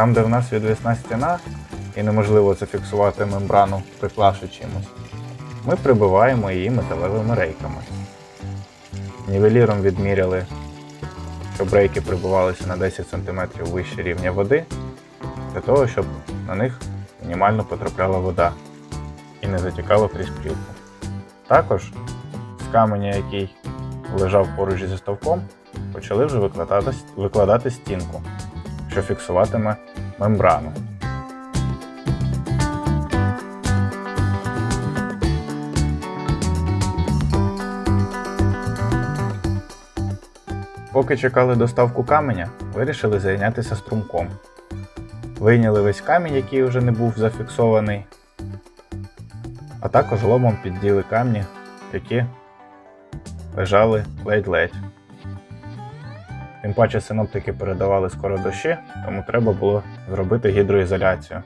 Там, де в нас відвісна стіна і неможливо зафіксувати мембрану, приклавши чимось, ми прибиваємо її металевими рейками. Нівеліром відміряли, щоб рейки прибивалися на 10 см вище рівня води, для того, щоб на них мінімально потрапляла вода і не затікала крізь плівку. Також з каменя, який лежав поруч зі ставком, почали вже викладати, викладати стінку, що фіксуватиме мембрану. Поки чекали доставку каменя, вирішили зайнятися струмком. Вийняли весь камінь, який вже не був зафіксований, а також ломом підділи камні, які лежали ледь-ледь. Тим паче синоптики передавали скоро дощі, тому треба було зробити гідроізоляцію.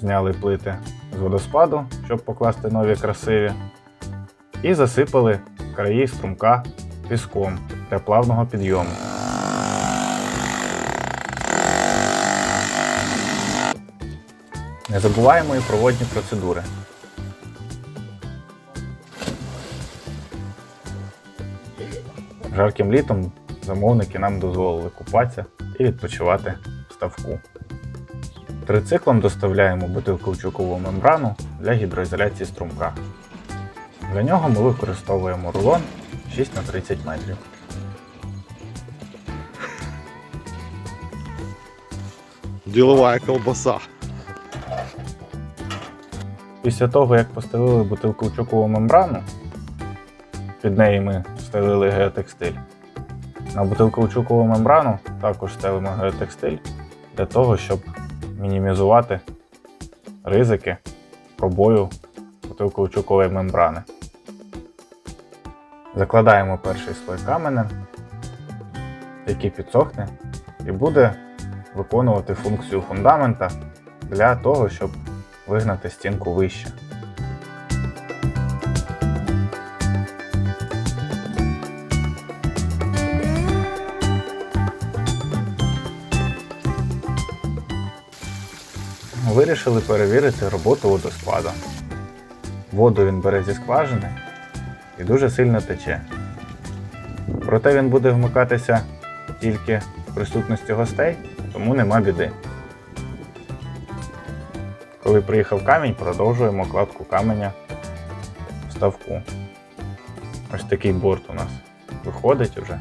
Зняли плити з водоспаду, щоб покласти нові красиві, і засипали краї струмка піском для плавного підйому. Не забуваємо і проводні процедури. Жарким літом замовники нам дозволили купатися і відпочивати в ставку. Трициклом доставляємо бутилковчукову мембрану для гідроізоляції струмка. Для нього ми використовуємо рулон 6 на 30 метрів. Ділова колбаса. Після того, як постелили бутилковчукову мембрану, під неї ми стелили геотекстиль. На бутилковчукову мембрану також стелимо геотекстиль для того, щоб мінімізувати ризики пробою бутилковчукової мембрани. Закладаємо перший слой каменем, який підсохне, і буде виконувати функцію фундамента для того, щоб вигнати стінку вище. Вирішили перевірити роботу водоспаду. Воду він бере зі скважини і дуже сильно тече. Проте він буде вмикатися тільки в присутності гостей, тому нема біди. Коли приїхав камінь, продовжуємо кладку каменя в ставку. Ось такий борт у нас виходить уже.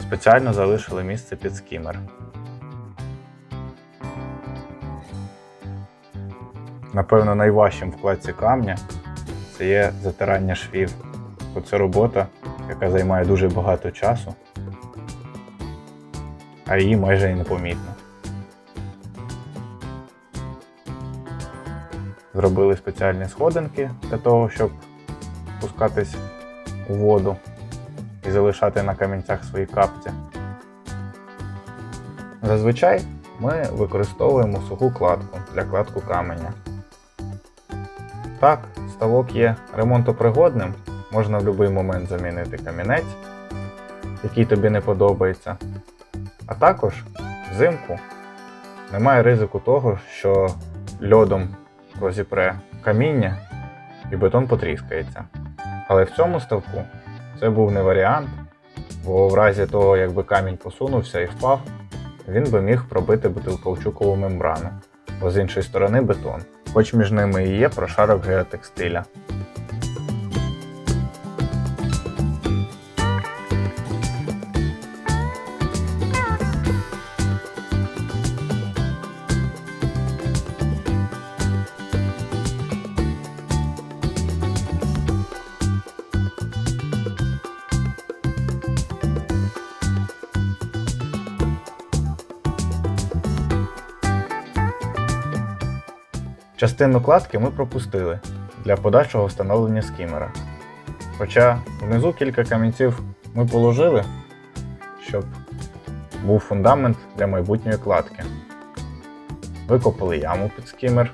Спеціально залишили місце під скімер. Напевно, найважчим в кладці камня це є затирання швів. Бо це робота, яка займає дуже багато часу, а її майже і непомітно. Зробили спеціальні сходинки для того, щоб спускатись у воду і залишати на камінцях свої капці. Зазвичай ми використовуємо суху кладку для кладку каменя. Так, ставок є ремонтопригодним, можна в будь-який момент замінити камінець, який тобі не подобається. А також взимку немає ризику того, що льодом розіпре каміння і бетон потріскається. Але в цьому ставку це був не варіант, бо в разі того, якби камінь посунувся і впав, він би міг пробити бутилковчукову мембрану, бо з іншої сторони бетон, хоч між ними і є прошарок геотекстиля. Частину кладки ми пропустили для подальшого встановлення скімера. Хоча внизу кілька камінців ми положили, щоб був фундамент для майбутньої кладки. Викопали яму під скімер,